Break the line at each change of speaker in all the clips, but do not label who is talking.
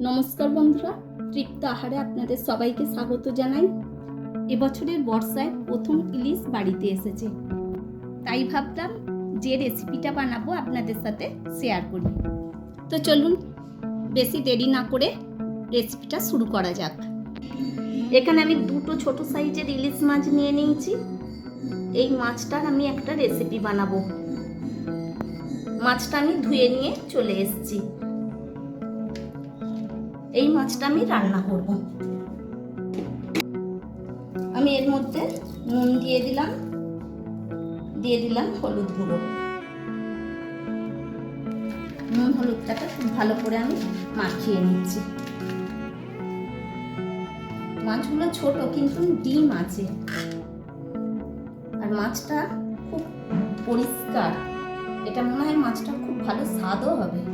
নমস্কার বন্ধুরা, তৃপ্ত আহারে আপনাদের সবাইকে স্বাগত জানাই। এবছরের বর্ষায় প্রথম ইলিশ বাড়িতে এসেছে। তাই ভাবলাম যে রেসিপিটা বানাবো আপনাদের সাথে শেয়ার করি। তো চলুন, বেশি দেরি না করে রেসিপিটা শুরু করা যাক। এখানে আমি দুটো ছোট সাইজের ইলিশ মাছ নিয়ে নিয়েছি। এই মাছটার আমি একটা রেসিপি বানাবো। মাছটা আমি ধুয়ে নিয়ে চলে এসেছি। এই মাছটা আমি রান্না করব। আমি এর মধ্যে নুন দিয়ে দিলাম দিয়ে দিলাম হলুদ গুঁড়ো। নুন হলুদটাকে খুব ভালো করে আমি মাখিয়ে নিচ্ছি। মাছগুলো ছোট, কিন্তু ডিম আছে। আর মাছটা খুব পরিষ্কার। এটা মনে হয় মাছটা খুব ভালো স্বাদও হবে।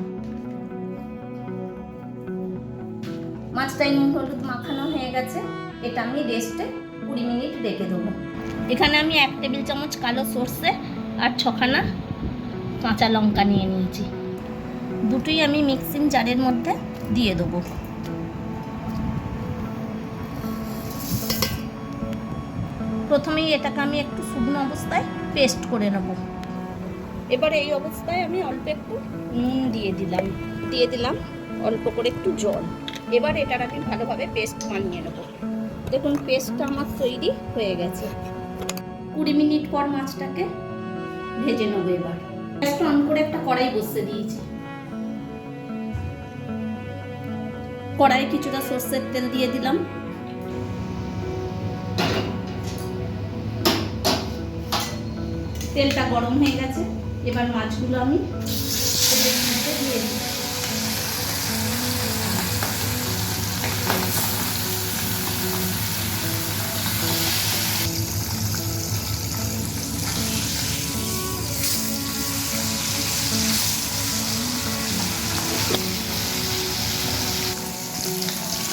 মাছটাই নুন, হলুদ মাখানো হয়ে গেছে। এটা আমি রেস্টে কুড়ি মিনিট রেখে দেবো। এখানে আমি এক টেবিল চামচ কালো সর্ষে আর ছখানা কাঁচা লঙ্কা নিয়ে নিয়েছি। দুটোই আমি মিক্সিং জারের মধ্যে দিয়ে দেবো। প্রথমেই এটাকে আমি একটু শুকনো অবস্থায় পেস্ট করে নেব। এবার এই অবস্থায় আমি অল্প একটু নুন দিয়ে দিলাম। দিয়ে দিলাম অল্প করে একটু জল। এবার এটার আমি ভালোভাবে পেস্ট বানিয়ে নেব। দেখুন পেস্টটা আমার তৈরি হয়ে গেছে। কুড়ি মিনিট পর মাছটাকে ভেজে নেব এবার। গ্যাসটা অন করে একটা কড়াই বসিয়ে দিয়েছি। কড়াই কিছুটা সর্ষের তেল দিয়ে দিলাম। তেলটা গরম হয়ে গেছে। এবার মাছগুলো আমি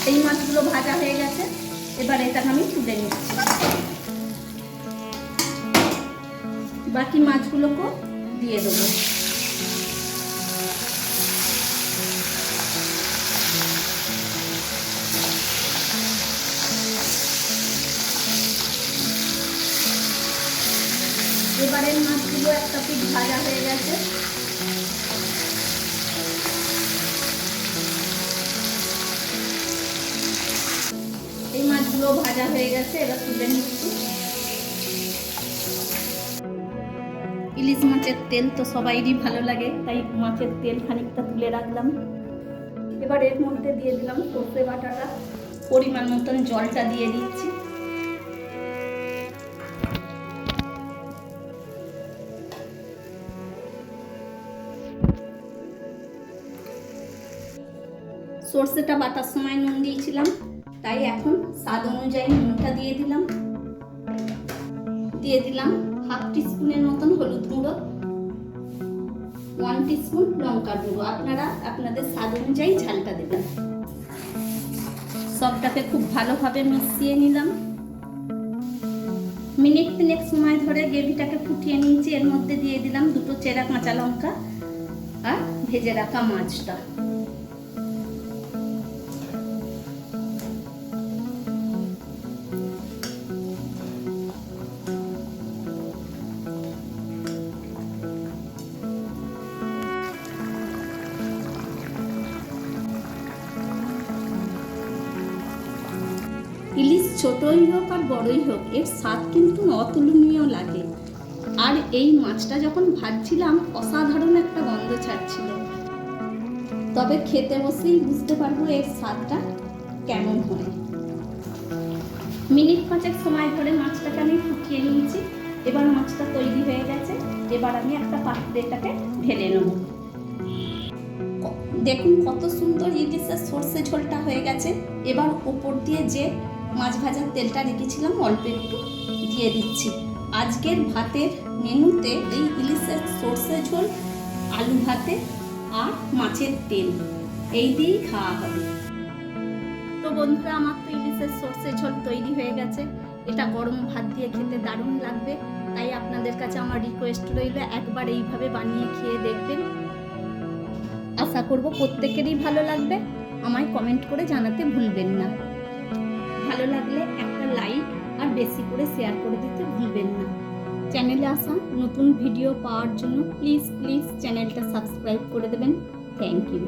এই মাছগুলো ভাজা হয়ে গেছে। এবার এটাকে আমি তুলে নিচ্ছি। বাকি মাছগুলোকেও দিয়ে দেবো। এবারের মাছগুলো একটা পিঠ ভাজা হয়ে গেছে। মাছগুলো ভাজা হয়ে গেছে, এবার তুলে নিচ্ছি। ইলিশ মাছের তেল তো সবাইরই ভালো লাগে, তাই মাছের তেল খানিকটা তুলে রাখলাম। এবার এর মধ্যে দিয়ে দিলাম সর্ষে বাটাটা। পরিমাণ মতন জলটা দিয়ে দিচ্ছি। সর্ষেটা বাটার সময় নুন দিয়েছিলাম, তাই এখন স্বাদ অনুযায়ী নুনটা দিয়ে দিলাম। দিয়ে দিলাম হাফ টিস্পুনের মতন হলুদ গুঁড়ো ওয়ান টিস্পুন লঙ্কার গুঁড়ো। আপনারা আপনাদের স্বাদ অনুযায়ী ঝালটা দেবেন। সবটাকে খুব ভালোভাবে মিশিয়ে নিলাম। মিনিট তিনেক সময় ধরে গ্রেভিটাকে ফুটিয়ে নিয়েছি। এর মধ্যে দিয়ে দিলাম দুটো চেরা কাঁচা লঙ্কা আর ভেজে রাখা মাছটা। ছোটই হোক আর বড়ই হোক, এর স্বাদ কিন্তু অতুলনীয় লাগে। আর এই মাছটা যখন ভাজছিলাম, অসাধারণ একটা গন্ধ ছাড়ছিল। তবে খেতে বসেই বুঝতে পারব এর স্বাদটা কেমন হয়। মিনিট পাঁচেক সময় ধরে মাছটাকে আমি ফুটিয়ে নিয়েছি। এবার মাছটা তৈরি হয়ে গেছে। এবার আমি একটা পাত্রে এটাকে ঢেলে নেব। দেখুন কত সুন্দর ইলিশের সর্ষে ঝোলটা হয়ে গেছে। এবার উপর দিয়ে যে মাছ ভাজার তেলটা রেখেছিলাম, অল্প একটু দিয়ে দিচ্ছি। আজকের ভাতের মেনুতে এই ইলিশের সর্ষে ঝোল, আলু ভাতে আর মাছের তেল। এই দিয়েই খাওয়া হবে। তো বন্ধুরা, আমার তো ইলিশের সর্ষে ঝোল তৈরি হয়ে গেছে। এটা গরম ভাত দিয়ে খেতে দারুণ লাগবে। তাই আপনাদের কাছে আমার রিকোয়েস্ট রইল, একবার এইভাবে বানিয়ে খেয়ে দেখবেন। আশা করব প্রত্যেকেরই ভালো লাগবে। আমায় কমেন্ট করে জানাতে ভুলবেন না। ভালো লাগলে একটা লাইক আর বেশি করে শেয়ার করে দিতে ভুলবেন না। চ্যানেলে আসা নতুন ভিডিও পাওয়ার জন্য প্লিজ প্লিজ চ্যানেলটা সাবস্ক্রাইব করে দেবেন। Thank you